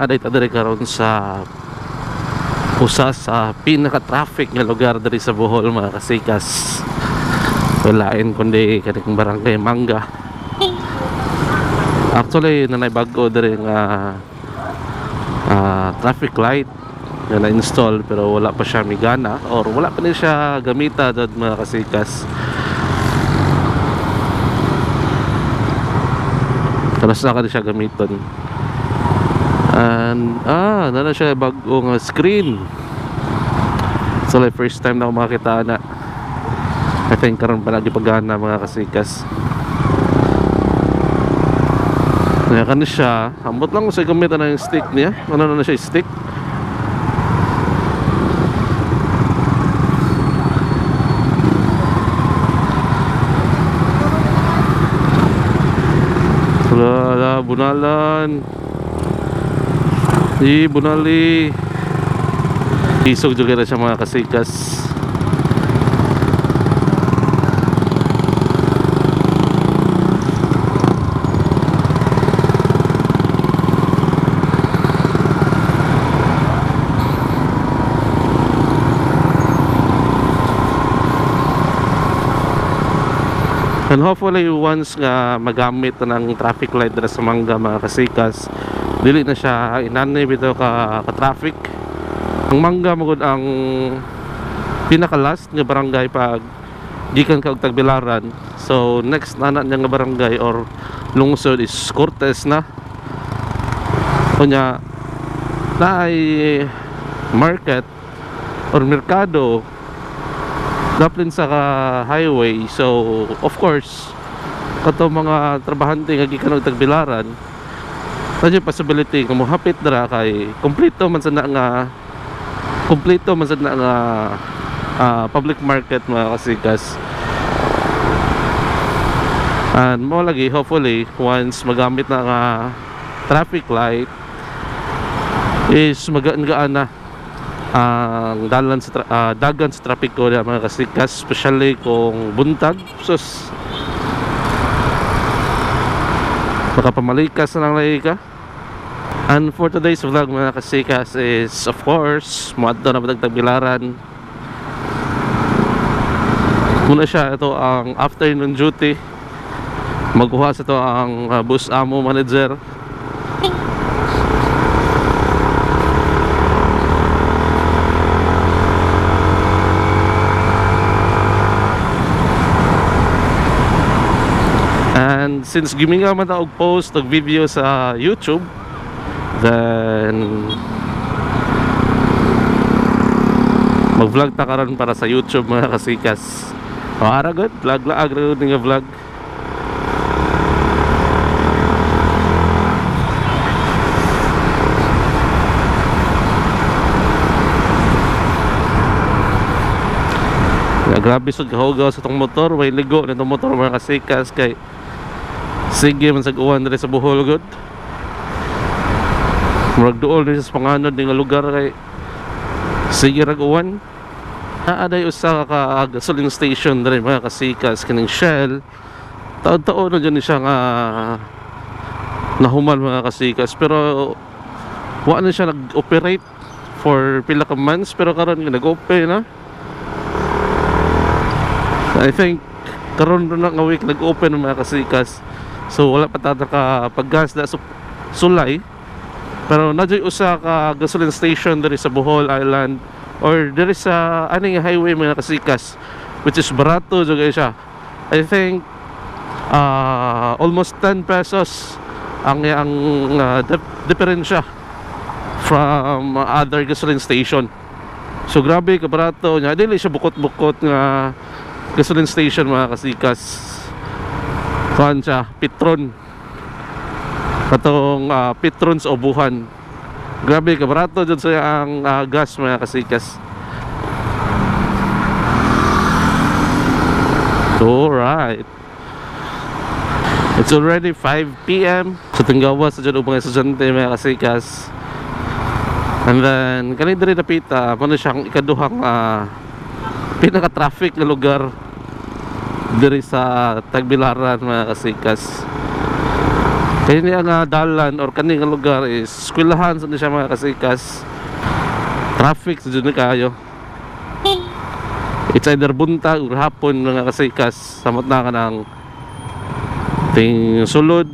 aday ta diri karon sa usa sa pinaka-traffic nga lugar diri sa Bohol mga kasikas. Walain kundi kaning barangay Mangga. Actually nanay bago diri nga ah, traffic light na na-install pero wala pa siya migana or wala pa rin siya gamita dad mga kasikas. Karas na ka siya gamiton And, ah, na siya bagong screen. So, like, first time na ako makakita na. I think karon palagi pagana mga kasikas. Kaya kan siya, ambot lang sa gamit na yung stick niya. Ano na na siya stick? Wala, bunalan. Di bunali. Isog juga na siya mga kasikas. And hopefully once nga magamit na ng traffic light dira sa Mangga mga kasikas, dili na siya inanay bitaw ka, ka traffic. Ang Mangga magud ang pinaka last nga barangay pag gikan ka og Tagbilaran. So next na na niya nga barangay or lungsod is Cortes na. Kunya na ay market or merkado daplin sa highway so of course kato mga trabahante nga gikan og tagbilaran nadyo possibility. Nga mohapit dira kay kompleto man sa na nga kompleto man sa na nga ah, public market mga kasikas. And mo lagi hopefully once magamit na nga traffic light is magaan-gaan na ang dalan sa ah, dagan sa trapiko na mga kasikas. Especially kung buntag sus. Makapamalikas na lang lagi ka and for today's vlog mga kasikas is of course muadto na matagtag bilaran. Muna siya ito ang afternoon duty. Magkuha sa ito ang ah, bus amo manager. And since giminga man og post og video sa YouTube, then mag-vlog ta karon para sa YouTube mga kasikas. O ara good, vlog la agro nga vlog. Grabe sud kahugaw sa tong motor, way ligo nitong motor mga kasikas kay sige man sa uwan diri sa Bohol gud. Murag duol ni sa panganod nga lugar kay sige rag uwan. Naaday usa ka gasoline station diri mga kasikas kining Shell. Taon-taon na dyan siya nga nahuman mga kasikas pero wa na siya nag-operate for pila ka months pero karon nag-open na. I think karon na nga week nag-open mga kasikas. So wala pa tata paggas na su- sulay. Pero nadyoy usa ka gasoline station diri sa Bohol Island or diri sa aning highway mga kasikas which is barato jud siya. I think uh, almost 10 pesos ang ang uh, dif- diferensya from other gasoline station. So grabe ka barato nya dili siya bukot-bukot nga gasoline station mga kasikas kuhan siya Petron katong uh, Petrons o Buhan. Grabe ka barato dyan sa ang ah, gas mga kasikas. Alright. It's already 5pm sa tinggawa sa dyan mga estudyante mga kasikas. And then kanina diri napita ano siyang ikaduhang ah, pinaka-traffic na lugar diri sa Tagbilaran mga kasikas kaya niya nga dalan or kani nga lugar is eskwelahan sa siya mga kasikas. Traffic sa dyan kayo. It's either buntag or hapon mga kasikas. Samot na ka ng ting sulod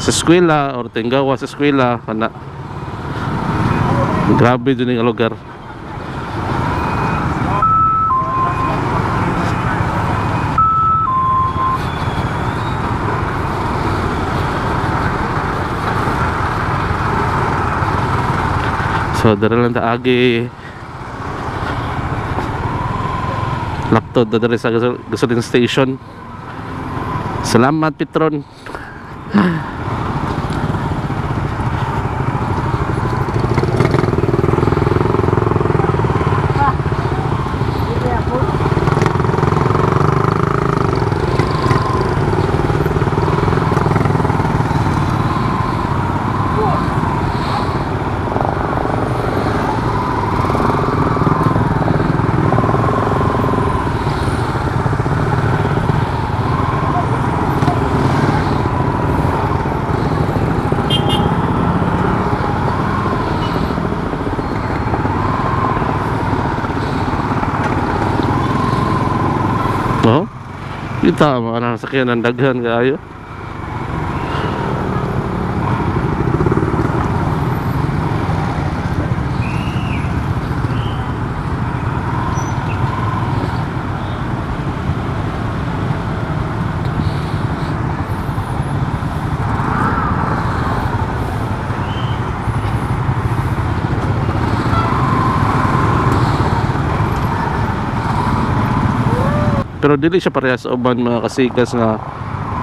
sa eskwela or ting gawa sa eskwela kana. Grabe dyan yung lugar So, dara lang taagi Laktod na dara sa gasol- gasoline station. Salamat Petron Oh Kita mga nasakyan ng daghan kayo pero dili siya parehas uban mga kasikas nga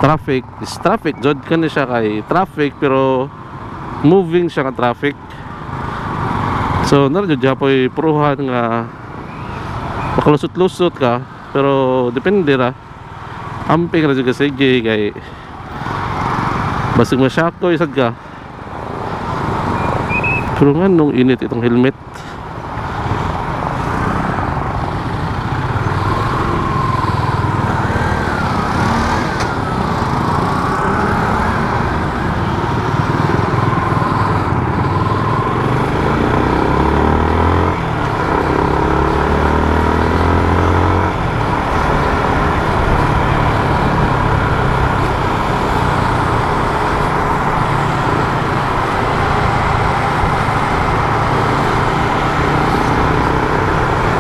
traffic. Is traffic jud ka na siya kay traffic pero moving siya nga traffic. So nara jud japoy pruhan nga makalusot-lusot ka pero depende ra. Amping ra jud ka sige kay basig masyakoy sad ka. Pero nga nung init itong helmet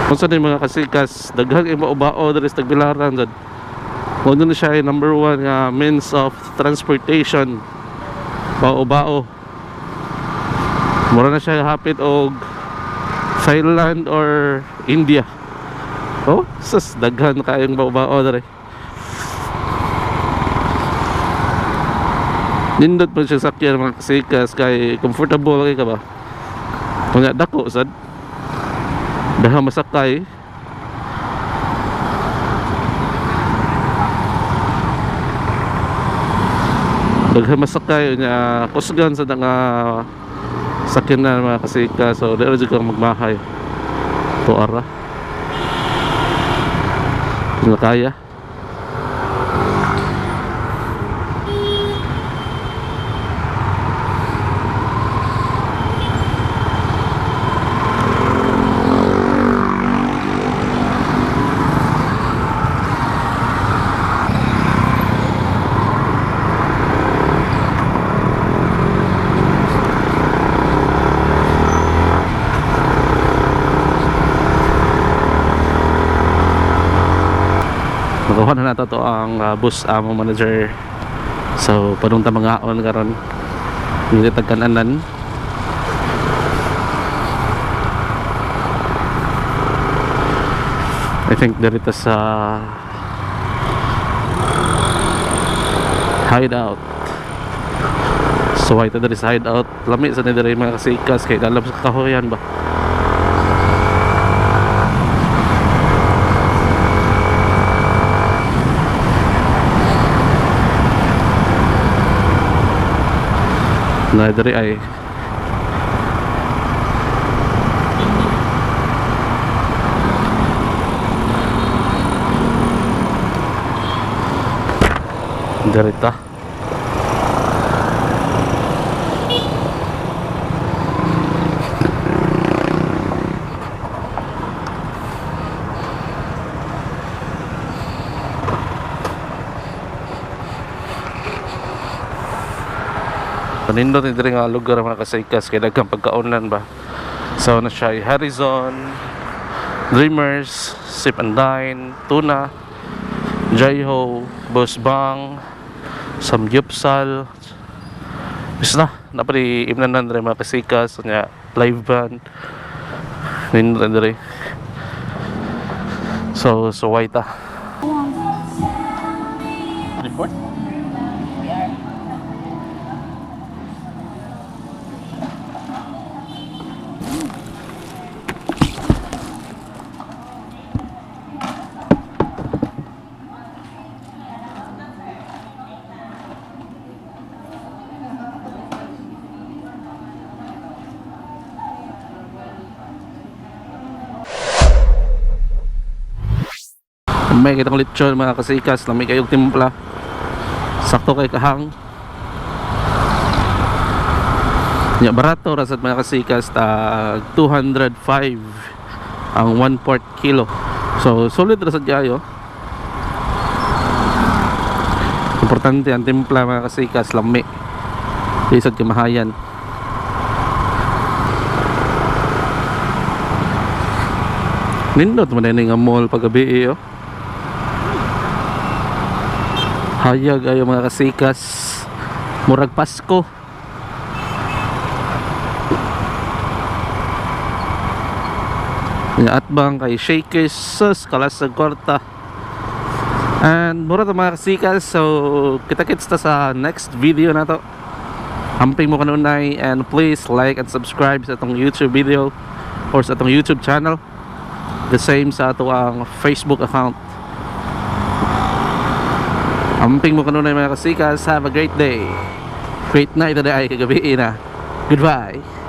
Kung saan mga kasikas, daghan yung maubao dali sa tagbilaran dyan. Kung na siya number one nga means of transportation. Bao-bao. Mura na siya hapit og Thailand or India. Oh, sas daghan kayong bao-bao dali. Nindot pa siya sakyan mga kasikas kay comfortable kay ka ba? Kung dako sad daha masakay. Daghan masakay nya kusgan sa nga sakyanan mga kasika. So dili jud kang magmahay. To ara Kung Nakuha na nato to ang uh, bus amo manager. So padung ta mga on karon. Hindi tagkananan. I think dito sa hideout. So ay diri sa hideout. Lami sa diri mga kasikas kay dalam sa kahoyan ba. Na diri ay diri So nindot ni diri nga lugar mga kasaykas kay daghang pagkaunan ba. So na siya ay Harrison, Dreamers, Sip and Dine, Tuna, Jaiho, Boss Bang, Samgyupsal. Bis na, napari imnanan diri mga kasikas nya live band. Nindot diri. So, so why ta? Report? May kitang lechon mga kasikas na may kayong timpla. Sakto kay kahang. Ya barato rasad mga kasikas tag 205 ang 1 quart kilo. So solid rasad kayo. Importante ang timpla mga kasikas lami. Isad kamahayan. Nindot man na nga mall paggabi eh, oh. Hayag ayo mga kasikas. Murag Pasko. Nga atbang kay Shakers sus kalasag kwarta. And mura to mga kasikas. So kita-kits ta sa next video na to. Hamping mo kanunay and please like and subscribe sa atong YouTube video or sa atong YouTube channel. The same sa ato ang Facebook account. Amping mo kanunay mga kasikas. Have a great day. Great night today ay kagabi na. Goodbye.